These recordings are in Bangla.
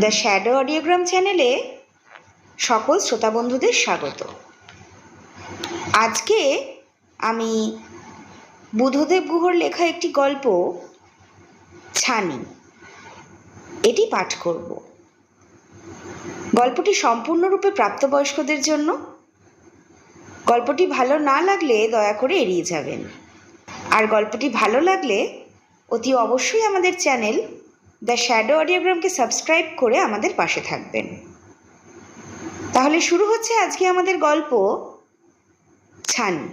দ্য শ্যাডো অডিওগ্রাম চ্যানেলে সকল শ্রোতা বন্ধুদের স্বাগত। আজকে আমি বুধদেব গুহর লেখা একটি গল্প, ছানি। এটি পাঠ করব। গল্পটি সম্পূর্ণরূপে প্রাপ্তবয়স্কদের জন্য। গল্পটি ভালো না লাগলে দয়া করে এড়িয়ে যাবেন। আর গল্পটি ভালো লাগলে অতি অবশ্যই আমাদের চ্যানেল দ্য শ্যাডো অডিওগ্রামকে সাবস্ক্রাইব করে আমাদের পাশে থাকবেন। তাহলে শুরু হচ্ছে আজকে আমাদের গল্প ছানি।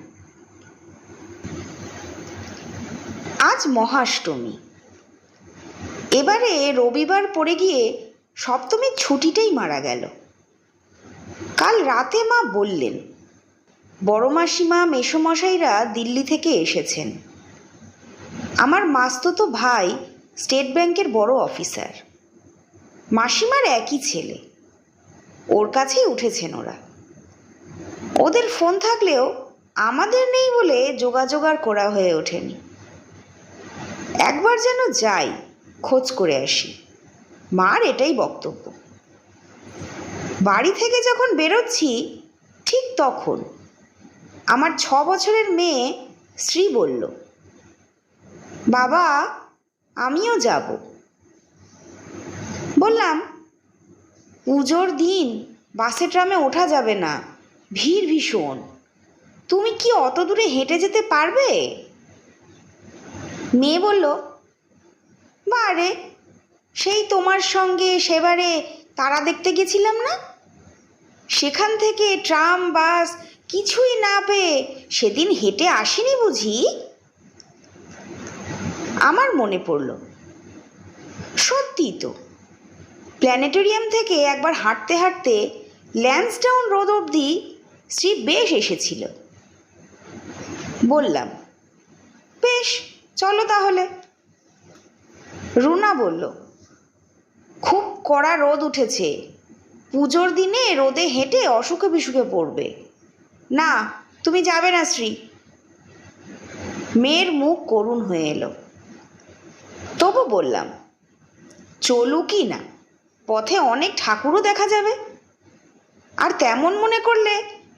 আজ মহাষ্টমী। এবারে রবিবার পড়ে গিয়ে সপ্তমীর ছুটিটাই মারা গেল। কাল রাতে মা বললেন, বড় মাসিমা, মেসোমশাইরা দিল্লি থেকে এসেছেন। আমার মাস্ততো ভাই স্টেট ব্যাংকের বড় অফিসার। মাসিমার একই ছেলে। ওর কাছেই উঠেছেন ওরা। ওদের ফোন থাকলেও আমাদের নেই বলে যোগাযোগ আর করা হয়ে ওঠেনি। একবার যেন যাই, খোঁজ করে আসি। মার এটাই বক্তব্য। বাড়ি থেকে যখন বেরোচ্ছি, ঠিক তখন আমার ছ বছরের মেয়ে শ্রী বলল, বাবা আমিও যাব। বললাম, পুজোর দিন বাসে ট্রামে ওঠা যাবে না, ভিড় ভীষণ। তুমি কি অত দূরে হেঁটে যেতে পারবে? মেয়ে বলল বারে সেই তোমার সঙ্গে সেবারে তারা দেখতে গেছিলাম না? সেখান থেকে ট্রাম, বাস কিছুই না পেয়ে সেদিন হেঁটে আসিনি বুঝি? আমার মনে পড়ল। সত্যি তো। প্ল্যানেটোরিয়াম থেকে একবার হাঁটতে হাঁটতে ল্যান্সডাউন রোড অবধি শ্রী বেশ এসেছিল। বললাম, বেশ, চলো তাহলে। রুনা বলল, খুব কড়া রোদ উঠেছে। পুজোর দিনে রোদে হেঁটে অসুখে বিসুখে পড়বে। না, তুমি যাবে না শ্রী। মেয়ের মুখ করুণ হয়ে এলো। তবু বললাম চলুকই না? পথে অনেক ঠাকুরও দেখা যাবে। আর তেমন মনে করলে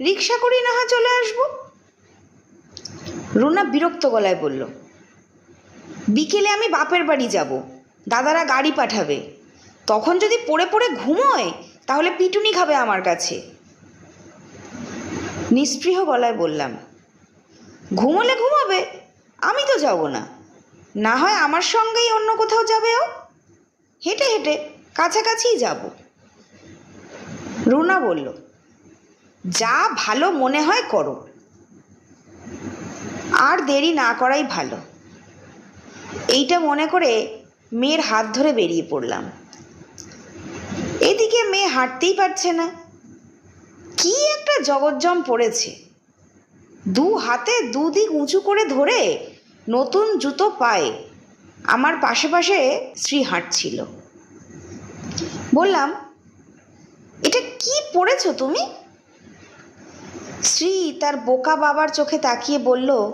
রিক্সা করেই না হয় চলে আসব? রুনা বিরক্ত গলায় বলল, বিকেলে আমি বাপের বাড়ি যাব, দাদারা গাড়ি পাঠাবে। তখন যদি পড়ে পড়ে ঘুমোয়, তাহলে পিটুনি খাবে আমার কাছে। নিস্পৃহ গলায় বললাম, ঘুমোলে ঘুমাবে, আমি তো যাব না। না হয় আমার সঙ্গেই অন্য কোথাও যাবে ও? হেঁটে হেঁটে কাছাকাছিই যাব। রুনা বলল, যা ভালো মনে হয় করো। আর দেরি না করাই ভালো। এইটা মনে করে মেয়ের হাত ধরে বেরিয়ে পড়লাম। এদিকে মেয়ে হাঁটতেই পারছে না। কি একটা জগজ্জম পড়েছে। দু হাতে দুদিক উঁচু করে ধরে নতুন জুতো পায়ে। আমার পাশে পাশে শ্রী হাঁটছিল। বললাম, এটা কি পড়েছ তুমি? শ্রী তার বোকা বাবার চোখে তাকিয়ে বলল,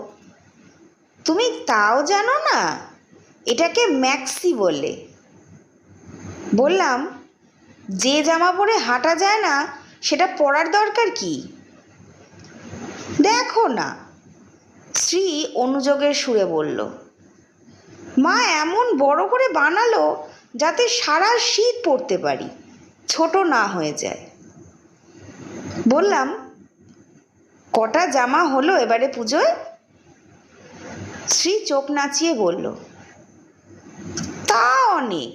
তুমি তাও জানো না? এটাকে ম্যাক্সি বলে। বললাম, যে জামা পরে হাঁটা যায় না, সেটা পরার দরকার কি? দেখো না। শ্রী অনুযোগের সুরে বলল, মা, এমন বড় করে বানালো যাতে সারা শীত পরতে পারি, ছোট না হয়ে যায়। বললাম, কটা জামা হলো এবারে পুজোয়? শ্রী চোখ নাচিয়ে বলল, তা অনেক।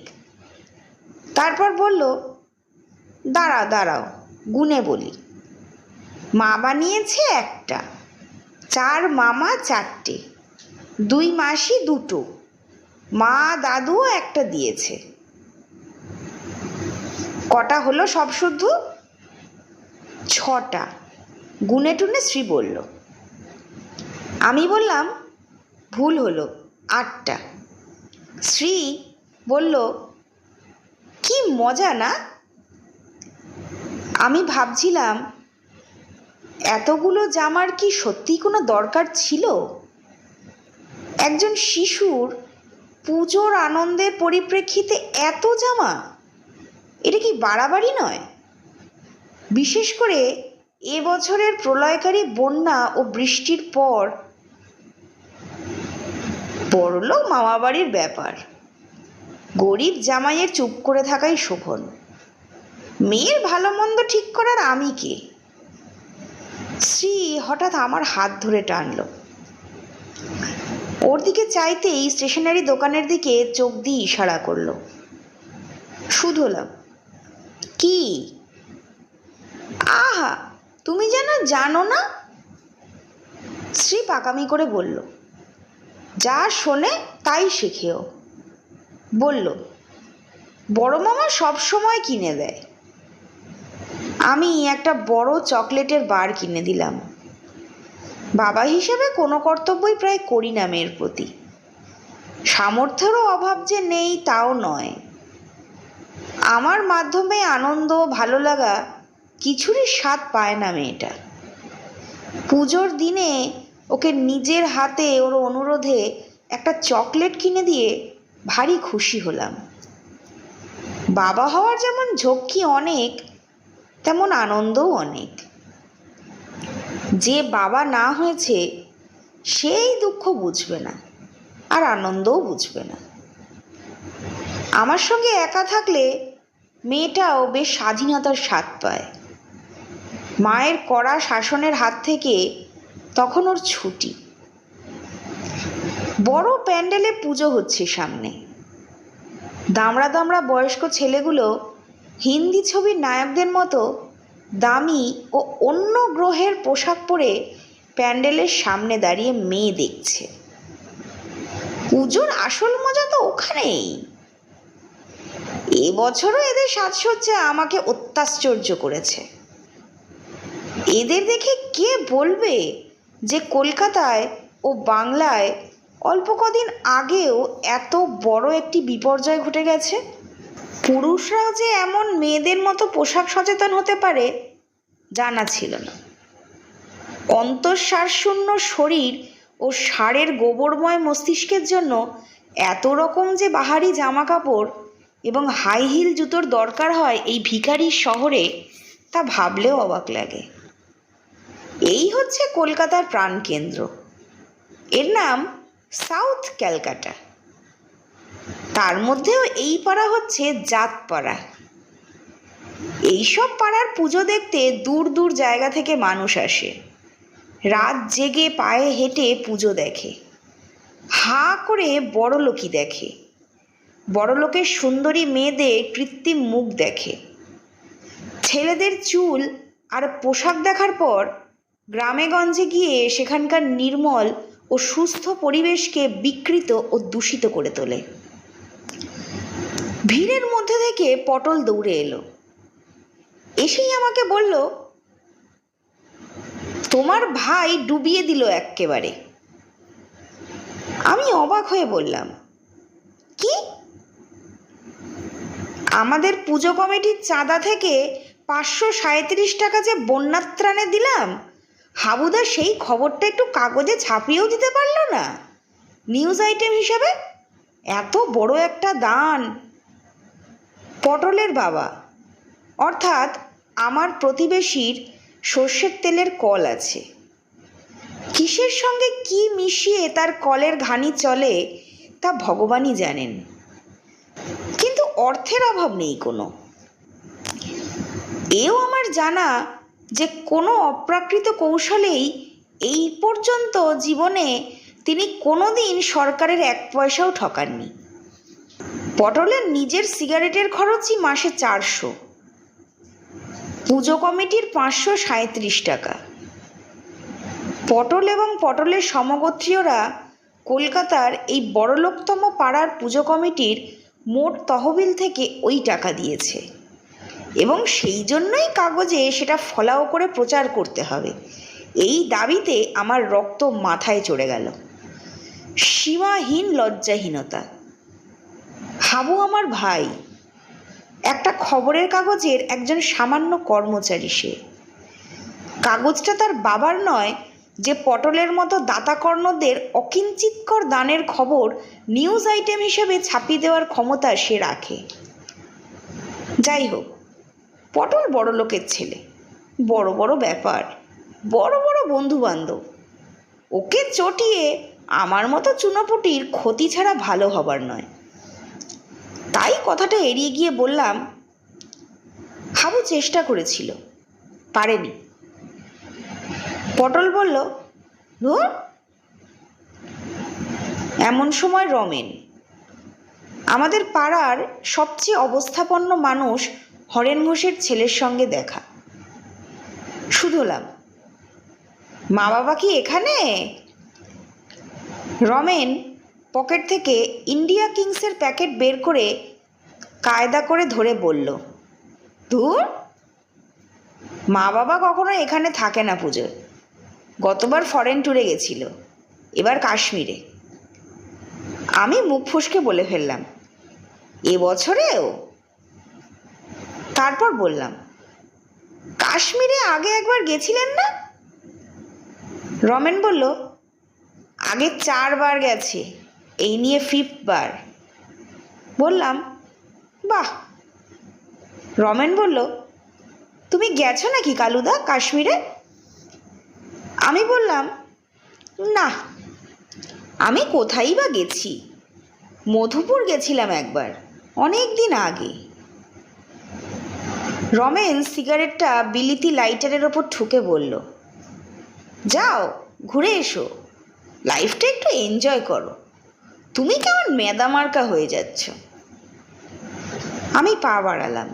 তারপর বলল, দাঁড়াও দাঁড়াও, গুনে বলি। মা বানিয়েছে একটা। চার মামা চারটে। দুই মাসি দুটো। মা দাদুও একটা দিয়েছে। কটা হলো সব শুদ্ধ? ছটা। গুনে টুনে শ্রী বলল, আমি বললাম, ভুল হলো, আটটা। শ্রী বলল, কি মজা না? আমি ভাবছিলাম এতগুলো জামার কি সত্যি কোনো দরকার ছিল? একজন শিশুর পুজোর আনন্দের পরিপ্রেক্ষিতে এত জামা? এটা কি বাড়াবাড়ি নয়? বিশেষ করে এ বছরের প্রলয়কারী বন্যা ও বৃষ্টির পর। বড়লোক মামাবাড়ির ব্যাপার। গরিব জামাইয়ের চুপ করে থাকাই শোভন। মেয়ের ভালো মন্দ ঠিক করার আমি কে? শ্রী হঠাৎ আমার হাত ধরে টানল। ওর দিকে চাইতেই স্টেশনারি দোকানের দিকে চোখ দিয়ে ইশারা করল। শুধলাম কি? আহা, তুমি যেন জানো না? শ্রী পাকামি করে বলল, যা শোনে তাই শেখেও। বলল, বড় মামা সব সময় কিনে দেয়। আমি একটা বড় চকলেটের বার কিনে দিলাম। বাবা হিসেবে কোনো কর্তব্যই প্রায় করি না মেয়ের প্রতি। সামর্থ্যেরও অভাব যে নেই তাও নয়। আমার মাধ্যমে আনন্দ, ভালো লাগা কিছুরই স্বাদ পায় না মেয়েটা। পুজোর দিনে ওকে নিজের হাতে ওর অনুরোধে একটা চকলেট কিনে দিয়ে ভারী খুশি হলাম। বাবা হওয়ার যেমন ঝক্কি অনেক তেমন আনন্দও অনেক। যে বাবা না হয়েছে, সেই দুঃখ বুঝবে না, আর আনন্দও বুঝবে না। আমার সঙ্গে একা থাকলে মেয়েটাও বেশ স্বাধীনতার স্বাদ পায়। মায়ের কড়া শাসনের হাত থেকে তখন ওর ছুটি। বড় প্যান্ডেলে পুজো হচ্ছে সামনে। দামড়া দামড়া বয়স্ক ছেলেগুলো হিন্দি ছবির নায়কদের মতো দামি ও অন্য গ্রহের পোশাক পরে প্যান্ডেলের সামনে দাঁড়িয়ে মেয়ে দেখছে। পুজোর আসল মজা তো ওখানেই। এবছরও এদের সাজসজ্জা আমাকে অত্যাশ্চর্য করেছে। এদের দেখে কে বলবে যে কলকাতায় ও বাংলায় অল্প কদিন আগেও এত বড় একটি বিপর্যয় ঘটে গেছে? পুরুষরাও যে এমন মেয়েদের মতো পোশাক সচেতন হতে পারে, জানা ছিল না। অন্তঃসারশূন্য শরীর ও সারের গোবরময় মস্তিষ্কের জন্য এত রকম যে বাহারি জামা কাপড় এবং হাই হিল জুতোর দরকার হয় এই ভিখারির শহরে, তা ভাবলেও অবাক লাগে। এই হচ্ছে কলকাতার প্রাণকেন্দ্র। এর নাম সাউথ ক্যালকাটা। তার মধ্যেও এই পাড়া হচ্ছে জাত পাড়া। এইসব পাড়ার পুজো দেখতে দূর দূর জায়গা থেকে মানুষ আসে। রাত জেগে পায়ে হেঁটে পুজো দেখে। হা করে বড় লোকই দেখে। বড় লোকের সুন্দরী মেয়েদের কৃত্রিম মুখ দেখে। ছেলেদের চুল আর পোশাক দেখার পর গ্রামে গঞ্জে গিয়ে সেখানকার নির্মল ও সুস্থ পরিবেশকে বিকৃত ও দূষিত করে তোলে। ভিড়ের মধ্যে থেকে পটল দৌড়ে এলো। এসেই আমাকে বলল, তোমার ভাই ডুবিয়ে দিল এক্কেবারে। আমি অবাক হয়ে বললাম, কি? আমাদের পুজো কমিটির চাঁদা থেকে পাঁচশো সাঁত্রিশ টাকা যে বন্যার ত্রাণে দিলাম, হাবুদা সেই খবরটা একটু কাগজে ছাপিয়েও দিতে পারল না। নিউজ আইটেম হিসাবে এত বড় একটা দান পটলের বাবা। অর্থাৎ আমার প্রতিবেশীর সর্ষের তেলের কল আছে। কিসের সঙ্গে কি মিশিয়ে তার কলের ঘানি চলে, তা ভগবানই জানেন। কিন্তু অর্থের অভাব নেই কোনো। এও আমার জানা যে কোনো অপ্রাকৃত কৌশলেই এই পর্যন্ত জীবনে তিনি কোনো দিন সরকারের এক পয়সাও ঠকাননি। পটলের নিজের সিগারেটের খরচই মাসে চারশো। পুজো কমিটির পাঁচশো সাঁত্রিশ টাকা। পটল এবং পটলের সমগোত্রীয়রা কলকাতার এই বড়লোকতম পাড়ার পুজো কমিটির মোট তহবিল থেকে ওই টাকা দিয়েছে। এবং সেই জন্যই কাগজে সেটা ফলাও করে প্রচার করতে হবে। এই দাবিতে আমার রক্ত মাথায় চড়ে গেল। সীমাহীন লজ্জাহীনতা। হাবু আমার ভাই। একটা খবরের কাগজের একজন সামান্য কর্মচারী সে। কাগজটা তার বাবার নয়, যে পটলের মতো দাতাকর্ণদের অকিঞ্চিৎকর দানের খবর নিউজ আইটেম হিসেবে ছাপিয়ে দেওয়ার ক্ষমতা সে রাখে। যাই হোক, পটল বড় লোকের ছেলে। বড় বড় ব্যাপার, বড় বড় বন্ধু বান্ধব ওকে চটিয়ে আমার মতো চুনোপুটির ক্ষতি ছাড়া ভালো হবার নয়। তাই কথাটা এড়িয়ে গিয়ে বললাম হাবু চেষ্টা করেছিল, পারেনি। পটল বলল, ধুর, এমন সময় রমেন, আমাদের পাড়ার সবচেয়ে অবস্থাপন্ন মানুষ হরেন ঘোষের ছেলের সঙ্গে দেখা। শুধলাম, মা বাবা কি এখানে? রমেন পকেট থেকে ইন্ডিয়া কিংসের প্যাকেট বের করে কায়দা করে ধরে বলল, ধুর মা বাবা কখনো এখানে থাকে না পুজোর গতবার ফরেন ট্যুরে গেছিল, এবার কাশ্মীরে। আমি মুখ ফুসকে বলে ফেললাম এবছরেও তারপর বললাম, কাশ্মীরে আগে একবার গেছিলেন না? রমেন বলল, আগে চারবার গেছে। এই নিয়ে ফিফথ বার বললাম, বাহ! রমেন বলল, তুমি গেছো নাকি কালুদা কাশ্মীরে? আমি বললাম, না, আমি কোথায় বা গেছি? মধুপুর গেছিলাম একবার, অনেক দিন আগে। রমেন সিগারেটটা বিলিতি লাইটারের ওপর ঠুকে বলল, যাও, ঘুরে এসো। লাইফটা একটু এনজয় করো। তুমি কেমন মেদামার্কা হয়ে যাচ্ছ? আমি পা বাড়ালাম।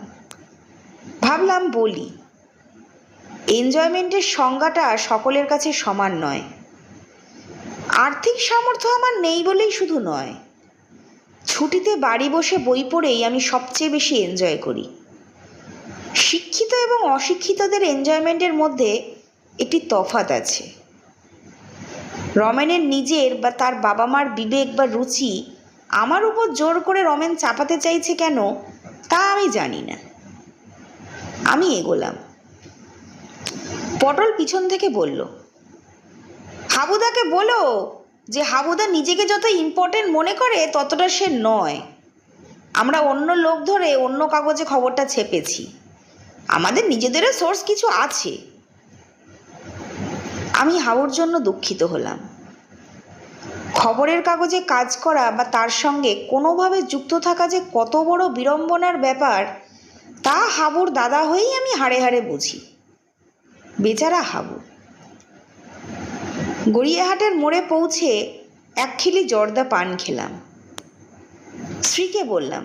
ভাবলাম বলি এনজয়মেন্টের সংজ্ঞাটা সকলের কাছে সমান নয়। আর্থিক সামর্থ্য আমার নেই বলেই শুধু নয়। ছুটিতে বাড়ি বসে বই পড়েই আমি সবচেয়ে বেশি এনজয় করি। শিক্ষিত এবং অশিক্ষিতদের এনজয়মেন্টের মধ্যে একটি তফাত আছে। রমেনের নিজের বা তার বাবা মার বিবেক বা রুচি আমার উপর জোর করে রমেন চাপাতে চাইছে কেন, তা আমি জানি না। আমি এগোলাম। পটল পিছন থেকে বলল, হাবুদাকে বলো যে হাবুদা নিজেকে যত ইম্পর্টেন্ট মনে করে, ততটা সে নয়। আমরা অন্য লোক ধরে অন্য কাগজে খবরটা ছেপেছি। আমাদের নিজেদেরও সোর্স কিছু আছে। আমি হাবুর জন্য দুঃখিত হলাম। খবরের কাগজে কাজ করা বা তার সঙ্গে কোনোভাবে যুক্ত থাকা যে কত বড় বিড়ম্বনার ব্যাপার, তা হাবুর দাদা হয়েই আমি হাড়ে হাড়ে বুঝি। বেচারা হাবু। গড়িয়াহাটের মোড়ে পৌঁছে এক খিলি জর্দা পান খেলাম। শ্রীকে বললাম,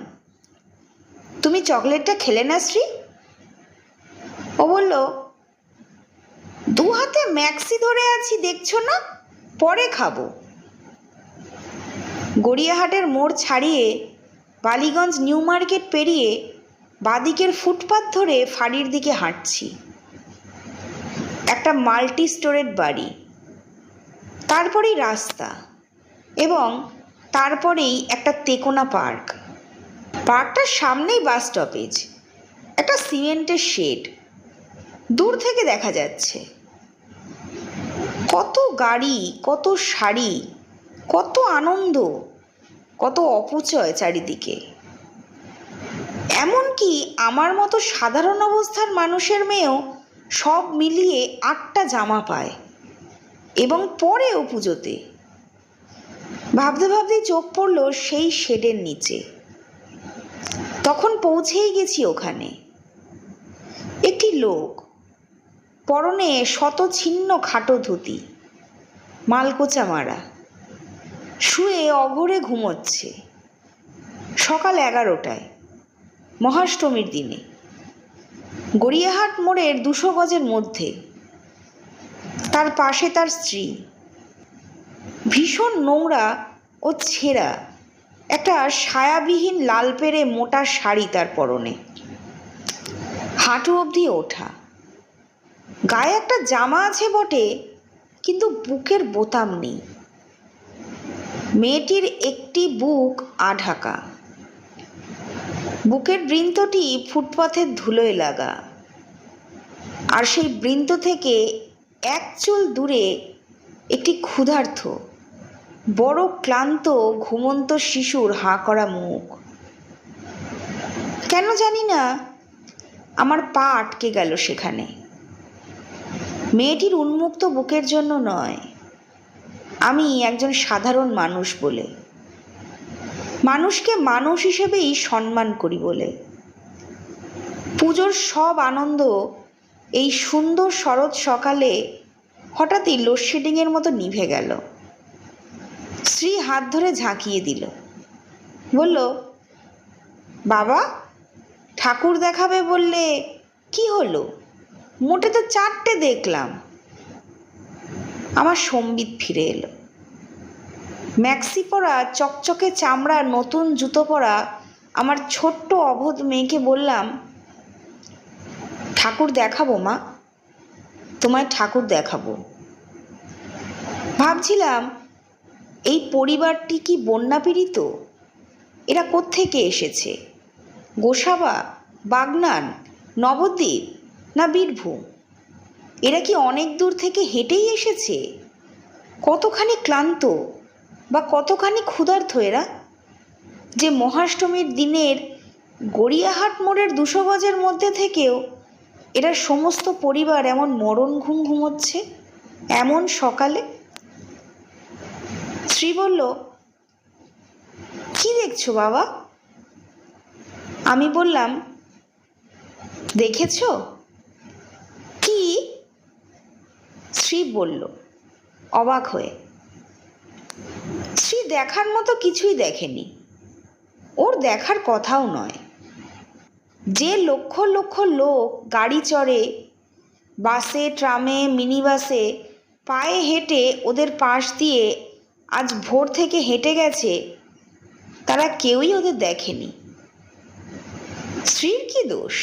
তুমি চকলেটটা খেলে না শ্রী ও বলল দু হাতে ম্যাক্সি ধরে আছি, দেখছ না? পরে খাব। গড়িয়াহাটের মোড় ছাড়িয়ে বালিগঞ্জ নিউ মার্কেট পেরিয়ে বাদিকের ফুটপাত ধরে ফাঁড়ির দিকে হাঁটছি। একটা মাল্টি স্টোরেড বাড়ি। তারপরেই রাস্তা এবং তারপরেই একটা তেকোনা পার্ক। পার্কটার সামনেই বাস স্টপেজ। একটা সিমেন্টের শেড। দূর থেকে দেখা যাচ্ছে। কত গাড়ি, কত শাড়ি, কত আনন্দ, কত অপচয় চারিদিকে। এমনকি আমার মতো সাধারণ অবস্থার মানুষের মেয়েও সব মিলিয়ে আটটা জামা পায়, এবং পরেও পুজোতে। ভাবতে ভাবতে চোখ পড়ল সেই শেডের নিচে। তখন পৌঁছেই গেছি ওখানে। একটি লোক পরনে শত ছিন্ন খাটো ধুতি। মালকোচা মারা। শুয়ে অঘরে ঘুমোচ্ছে। সকাল এগারোটায়, মহাষ্টমীর দিনে। গড়িয়াহাট মোড়ের দুশো গজের মধ্যে। তার পাশে তার স্ত্রী। ভীষণ নোংরা ও ছেঁড়া। একটা সায়াবিহীন লাল পেরে মোটা শাড়ি তার পরনে। হাঁটু অবধি ওঠা। গায়ে একটা জামা আছে বটে, কিন্তু বুকের বোতাম নেই। মেয়েটির একটি বুক আঢাকা। বুকের বৃন্তটি ফুটপাথের ধুলোয় লাগা। আর সেই বৃন্ত থেকে এক চুল দূরে একটি ক্ষুধার্থ বড় ক্লান্ত, ঘুমন্ত শিশুর হাঁ করা মুখ। কেন জানি না, আমার পা আটকে গেল সেখানে। মেয়েটির উন্মুক্ত বুকের জন্য নয়। আমি একজন সাধারণ মানুষ বলে। মানুষকে মানুষ হিসেবেই সম্মান করি বলে। পুজোর সব আনন্দ এই সুন্দর শরৎ সকালে হঠাৎই লোডশেডিংয়ের মতো নিভে গেল। স্ত্রী হাত ধরে ঝাঁকিয়ে দিল। বলল, বাবা, ঠাকুর দেখাবে বললে কি হলো? মোটে তো চারটে দেখলাম। আমার সম্বিত ফিরে এলো। ম্যাক্সি পরা চকচকে চামড়া নতুন জুতো পরা আমার ছোট্ট অবোধ মেয়েকে বললাম, ঠাকুর দেখাবো মা, তোমায় ঠাকুর দেখাবো। ভাবছিলাম, এই পরিবারটি কি বন্যা পীড়িত? এরা কোত্থেকে এসেছে? গোসাবা, বাগনান, নবদ্বীপ না বীরভূম? এরা কি অনেক দূর থেকে হেঁটেই এসেছে? কতখানি ক্লান্ত বা কতখানি ক্ষুধার্ত এরা? যে মহাষ্টমীর দিনের গড়িয়াহাট মোড়ের দুশো গজের মধ্যে থেকেও এরা সমস্ত পরিবার এমন মরণ ঘুম ঘুমোচ্ছে এমন সকালে? শ্রী বলল, কি দেখছ বাবা? আমি বললাম, দেখেছ কি শ্রী বলল। অবাক হয়ে। শ্রী দেখার মতো কিছুই দেখেনি। ওর দেখার কথাও নয়। যে লক্ষ লক্ষ লোক গাড়ি চড়ে, বাসে, ট্রামে মিনি বাসে পায়ে হেঁটে ওদের পাশ দিয়ে আজ ভোর থেকে হেঁটে গেছে, তারা কেউই ওদের দেখেনি। স্ত্রীর কি দোষ?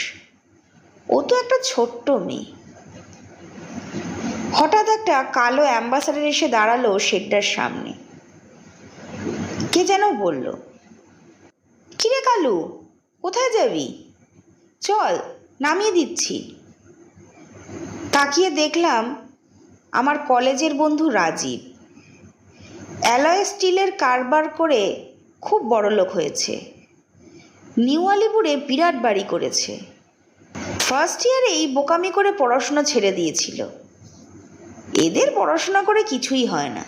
ও তো একটা ছোট্ট মেয়ে। হঠাৎ একটা কালো অ্যাম্বাসাডার এসে দাঁড়াল শেডটার সামনে। কে যেন বলল, কিরে কালু, কোথায় যাবি? চল, নামিয়ে দিচ্ছি। তাকিয়ে দেখলাম আমার কলেজের বন্ধু রাজীব। অ্যালয় স্টিলের কারবার করে খুব বড়লোক হয়েছে। নিউ আলিপুরে বিরাট বাড়ি করেছে। ফার্স্ট ইয়ারেই বোকামি করে পড়াশোনা ছেড়ে দিয়েছিল। এদের পড়াশোনা করে কিছুই হয় না।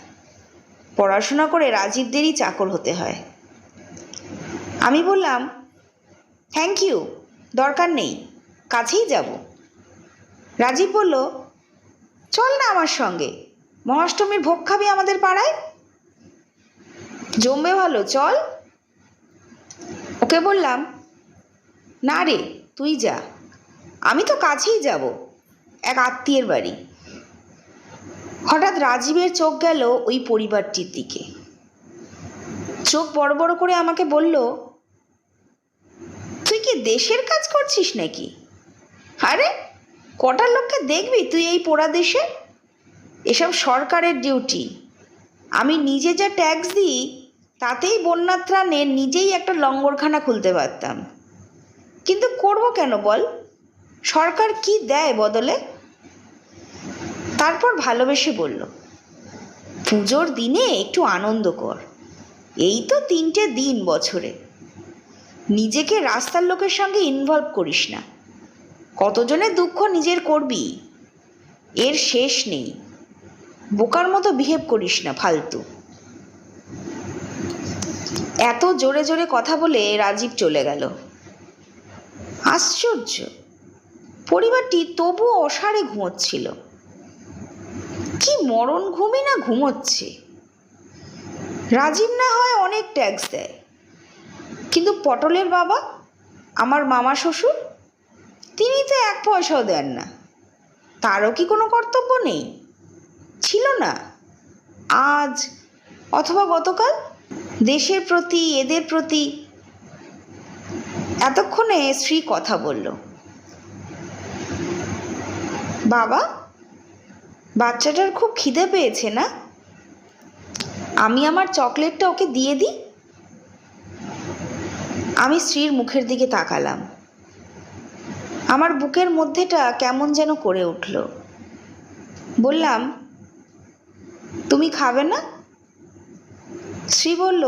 পড়াশোনা করে রাজীবদেরই চাকর হতে হয়। আমি বললাম থ্যাংক ইউ দরকার নেই, কাছেই যাব। রাজীব বলল, চল না আমার সঙ্গে, মহাষ্টমীর ভোগ খাবি আমাদের পাড়ায়? জমবে ভালো, চল। ওকে বললাম, না রে, তুই যা, আমি তো কাছেই যাব, এক আত্মীয়ের বাড়ি। হঠাৎ রাজীবের চোখ গেল ওই পরিবারটির দিকে। চোখ বড় বড় করে আমাকে বলল, তুই কি দেশের কাজ করছিস নাকি? আরে কটার লোককে দেখবি তুই এই পোড়া দেশে? এসব সরকারের ডিউটি। আমি নিজে যা ট্যাক্স দিই, তাতেই বন্যা ত্রাণে নিজেই একটা লঙ্গরখানা খুলতে পারতাম। কিন্তু করব কেন বল? সরকার কি দেয় বদলে? তারপর ভালোবেসে বলল, পুজোর দিনে একটু আনন্দ কর। এই তো তিনটে দিন বছরে। নিজেকে রাস্তার লোকের সঙ্গে ইনভলভ করিস না। কতজনের দুঃখ নিজের করবি? এর শেষ নেই। বোকার মতো বিহেভ করিস না, ফালতু এত জোরে জোরে কথা বলে রাজীব চলে গেল। আশ্চর্য। পরিবারটি তবুও অসারে ঘুমোচ্ছিল। কি মরণ ঘুমই না ঘুমোচ্ছে? রাজীব না হয় অনেক ট্যাক্স দেয়। কিন্তু পটলের বাবা, আমার মামা শ্বশুর, তিনি তো এক পয়সাও দেন না। তারও কি কোনো কর্তব্য নেই? ছিল না। আজ অথবা গতকাল দেশের প্রতি, এদের প্রতি এতক্ষণে শ্রী কথা বলল। বাবা বাচ্চাটার খুব খিদে পেয়েছে না? আমি আমার চকলেটটা ওকে দিয়ে দিই? আমি স্ত্রীর মুখের দিকে তাকালাম। আমার বুকের মধ্যেটা কেমন যেন করে উঠল। বললাম, তুমি খাবে না? শ্রী বলল,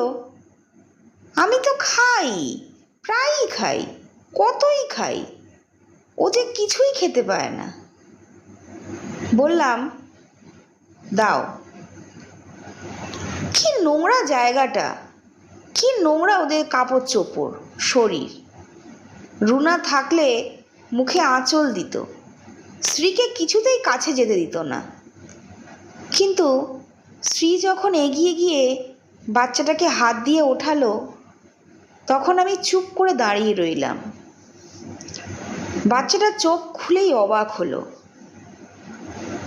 আমি তো খাই, প্রায়ই খাই, কতই খাই, ও যে কিছুই খেতে পায় না। বললাম দাও। কি নোংরা জায়গাটা? কি নোংরা ওদের কাপড় চোপড়, শরীর। রুনা থাকলে মুখে আঁচল দিত। স্ত্রীকে কিছুতেই কাছে যেতে দিত না। কিন্তু স্ত্রী যখন এগিয়ে গিয়ে বাচ্চাটাকে হাত দিয়ে ওঠালো, তখন আমি চুপ করে দাঁড়িয়ে রইলাম। বাচ্চাটা চোখ খুলেই অবাক হলো।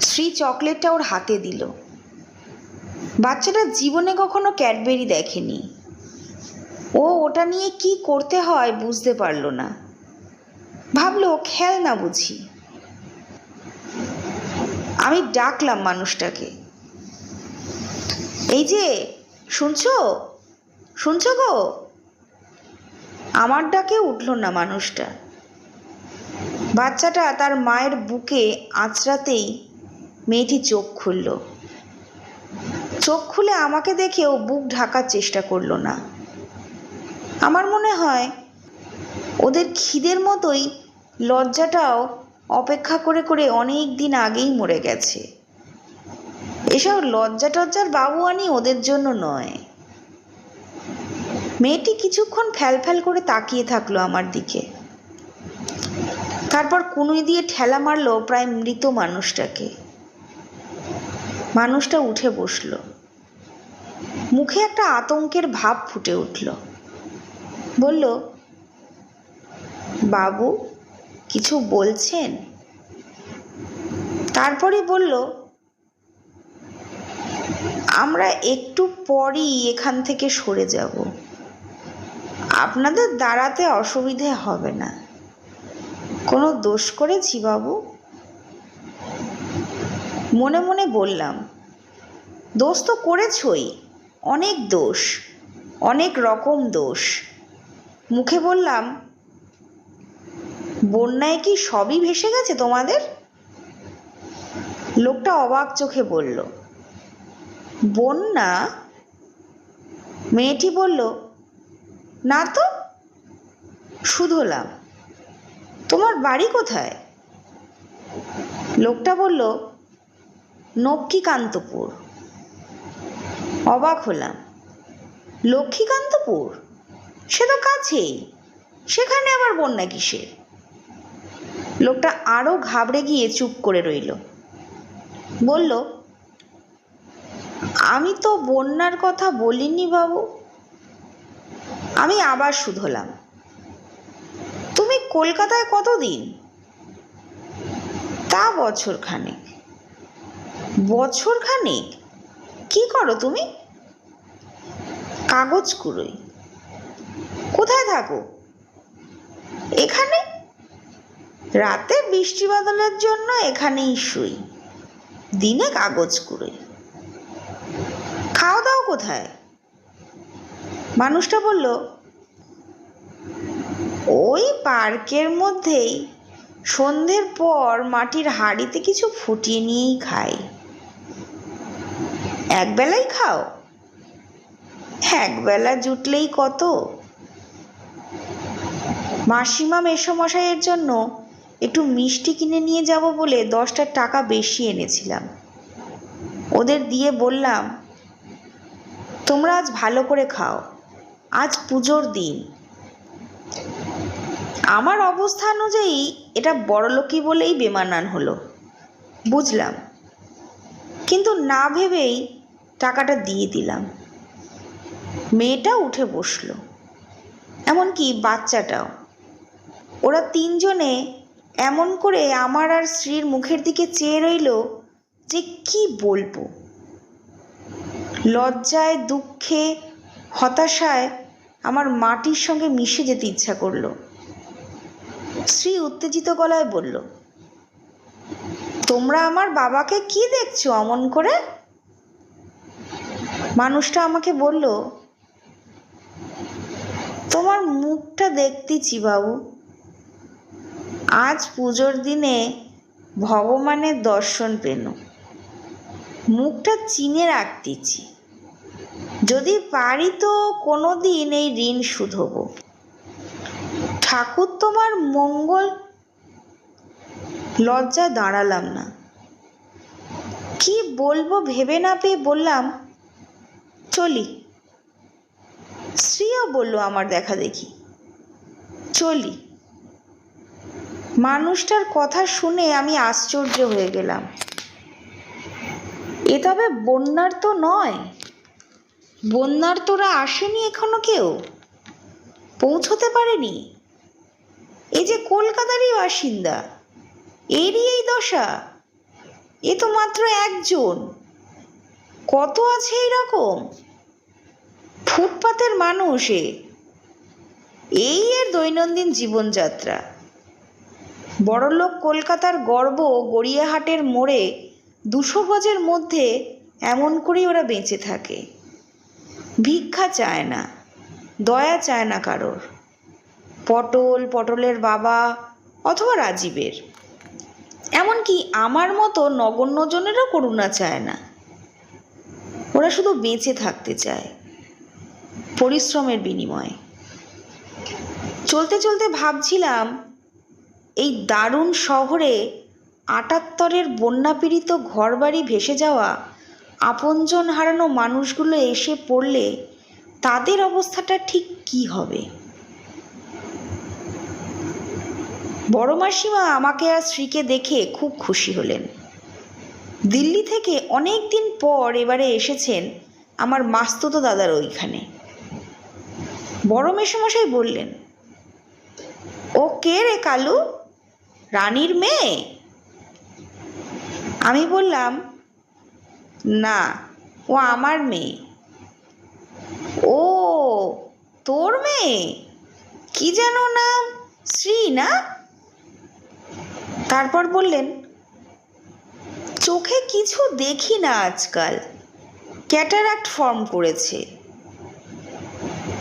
শ্রী চকলেটটা ওর হাতে দিল। বাচ্চাটা জীবনে কখনো ক্যাডবেরি দেখেনি। ও ওটা নিয়ে কি করতে হয় বুঝতে পারল না। ভাবলো খেল না বুঝি। আমি ডাকলাম মানুষটাকে। এই যে, শুনছো? শুনছো গো? আমার ডাকে উঠল না মানুষটা। বাচ্চাটা তার মায়ের বুকে আঁচড়াতেই মেয়েটি চোখ খুলল। চোখ খুলে আমাকে দেখেও বুক ঢাকার চেষ্টা করল না। আমার মনে হয় ওদের খিদের মতোই লজ্জাটাও অপেক্ষা করে করে অনেক দিন আগেই মরে গেছে। এসব লজ্জা টজ্জার বাবু আনি ওদের জন্য নয়। মেয়েটি কিছুক্ষণ ফ্যাল করে তাকিয়ে থাকল আমার দিকে। তারপর কুনুই দিয়ে ঠেলা মারলো প্রায় মৃত মানুষটাকে। মানুষটা উঠে বসল। মুখে একটা আতঙ্কের ভাব ফুটে উঠল। বলল, বাবু, কিছু বলছেন? তারপরে বলল, আমরা একটু পরই এখান থেকে সরে যাব। আপনাদের দাঁড়াতে অসুবিধে হবে না। কোনো দোষ করেছি, বাবু? মনে মনে বললাম, দোষ তো করেছই, অনেক দোষ, অনেক রকম দোষ। মুখে বললাম, বন্যায় কি সবই ভেসে গেছে তোমাদের? লোকটা অবাক চোখে বলল, বন্যা? মেয়েটি বলল, না তো, শুধলাম, তোমার বাড়ি কোথায়? লোকটা বলল নক্ষীকান্তপুর। অবাক হলাম। লক্ষ্মীকান্তপুর? সে তো কাছেই। সেখানে আবার বন্যা কিসের? লোকটা আরও ঘাবড়ে গিয়ে চুপ করে রইল। বলল, আমি তো বন্যার কথা বলিনি বাবু। আমি আবার শুধলাম তুমি কলকাতায় কতদিন? তা বছর খানেক বছর খানেক কি করো তুমি? কাগজ কুড়োই। কোথায় থাকো? এখানে? রাতে বৃষ্টি বাদলের জন্য এখানেই শুই। দিনে কাগজ কুড়োই। খাওয়া দাওয়া কোথায়? মানুষটা বলল, ওই পার্কের মধ্যেই। সন্ধ্যের পর মাটির হাঁড়িতে কিছু ফুটিয়ে নিয়েই খাই। একবেলাই খাও? একবেলা জুটলেই কত? মাসিমা মেসমশাইয়ের জন্য একটু মিষ্টি কিনে নিয়ে যাব বলে দশটা টাকা বেশি এনেছিলাম। ওদের দিয়ে বললাম, তোমরা আজ ভালো করে খাও, আজ পুজোর দিন। আমার অবস্থা অনুযায়ী এটা বড়লোকি বলেই বেমানান হলো, বুঝলাম। কিন্তু না ভেবেই টাকাটা দিয়ে দিলাম। মেয়েটা উঠে বসল। এমনকি বাচ্চাটাও। ওরা তিনজনে এমন করে আমার আর স্ত্রীর মুখের দিকে চেয়ে রইল যে কি বলব। লজ্জায়, দুঃখে, হতাশায় আমার মাটির সঙ্গে মিশে যেতে ইচ্ছা করল। স্ত্রী উত্তেজিত গলায় বলল, তোমরা আমার বাবাকে কি দেখছ অমন করে? মানুষটা আমাকে বলল, তোমার মুখটা দেখতেছি বাবু। আজ পুজোর দিনে ভগবানের দর্শন পেন। মুখটা চিনে রাখতেছি। যদি পারি তো কোনো দিন এই ঋণ শুধব ঠাকুর তোমার মঙ্গল লজ্জায় দাঁড়ালাম না। কি বলব ভেবে না পেয়ে বললাম চলি। স্ত্রীও বলল, আমার দেখা দেখি। চলি। মানুষটার কথা শুনে আমি আশ্চর্য হয়ে গেলাম। এ তবে বন্যার তো নয়। বন্যার তোরা আসেনি এখনও কেউ? পৌঁছতে পারেনি? এই যে কলকাতারই বাসিন্দা, এরই এই দশা। এ তো মাত্র একজন। কত আছে এরকম ফুটপাতের মানুষ। এ এই এর দৈনন্দিন জীবনযাত্রা। বড়লোক কলকাতার গর্ব গড়িয়াহাটের মোড়ে দুশো গজের মধ্যে এমন করেই ওরা বেঁচে থাকে। ভিক্ষা চায় না, দয়া চায় না কারোর। পটল, পটলের বাবা অথবা রাজীবের। এমনকি আমার মতো নগণ্যজনেরও করুণা চায় না। ওরা শুধু বেঁচে থাকতে চায়, পরিশ্রমের বিনিময়ে। চলতে চলতে ভাবছিলাম, এই দারুণ শহরে আটাত্তরের বন্যাপীড়িত ঘরবাড়ি ভেসে যাওয়া আপনজন হারানো মানুষগুলো এসে পড়লে তাদের অবস্থাটা ঠিক কী হবে? বড় মাসিমা আমাকে আর স্ত্রীকে দেখে খুব খুশি হলেন। দিল্লি থেকে অনেক দিন পর এবারে এসেছেন আমার মাস্তুতো দাদার ওইখানে। বড় মেসোমশাই বললেন, ও কে রে কালু? রানীর মেয়ে? আমি বললাম, না, ও আমার মেয়ে। ও, তোর মেয়ে? কি যেন নাম? শ্রী না? তারপর বললেন চোখে কিছু দেখি না আজকাল। ক্যাটারাক্ট ফর্ম করেছে।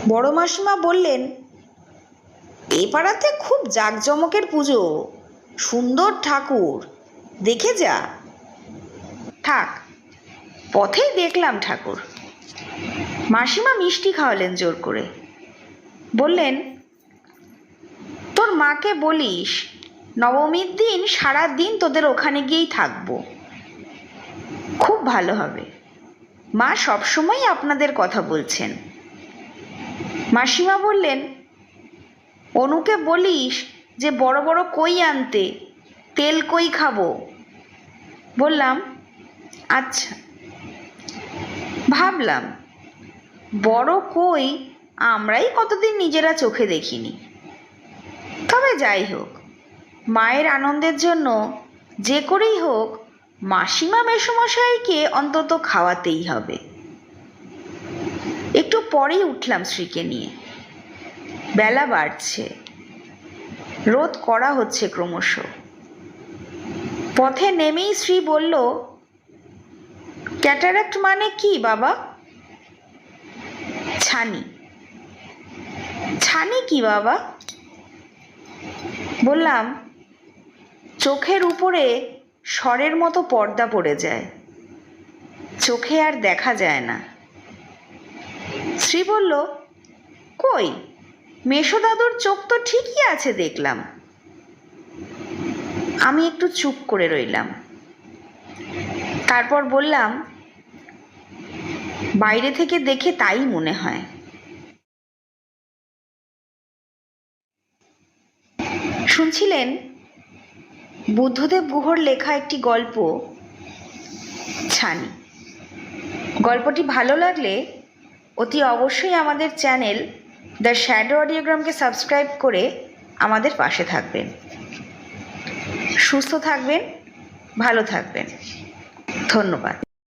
বড় মাসিমা বললেন, এ পাড়াতে খুব জাঁকজমকের পুজো। সুন্দর ঠাকুর। দেখে যা। থাক, পথেই দেখলাম ঠাকুর। মাসিমা মিষ্টি খাওয়ালেন জোর করে। বললেন, তোর মাকে বলিস, নবমীর দিন সারা দিন তোদের ওখানে গিয়েই থাকব। খুব ভালো হবে। মা সবসময় আপনাদের কথা বলছেন। মাসিমা বললেন, অনুকে বলিস যে বড় বড় কই আনতে, তেল কই খাব? বললাম আচ্ছা। ভাবলাম, বড় কই আমরাই কতদিন নিজেরা চোখে দেখিনি। তবে যাই হোক, মায়ের আনন্দের জন্য যে করেই হোক মাসিমা মেসমশাইকে অন্তত খাওয়াতেই হবে। একটু পরেই উঠলাম স্ত্রীকে নিয়ে। বেলা বাড়ছে। রোদ করা হচ্ছে ক্রমশ। পথে নেমেই শ্রী বলল, ক্যাটারাক্ট মানে কি, বাবা? ছানি। ছানি কি, বাবা? বললাম, চোখের উপরে স্বরের মতো পর্দা পড়ে যায়। চোখে আর দেখা যায় না। শ্রী বলল, কই মেশো দাদুর চোখ তো ঠিকই আছে দেখলাম। আমি একটু চুপ করে রইলাম। তারপর বললাম, বাইরে থেকে দেখে তাই মনে হয়। শুনছিলেন বুদ্ধদেব গুহর লেখা একটি গল্প, ছানি। গল্পটি ভালো লাগলে অতি অবশ্যই আমাদের চ্যানেল দ্য শ্যাডো অডিওগ্রামকে সাবস্ক্রাইব করে আমাদের পাশে থাকবেন। সুস্থ থাকবেন, ভালো থাকবেন। ধন্যবাদ।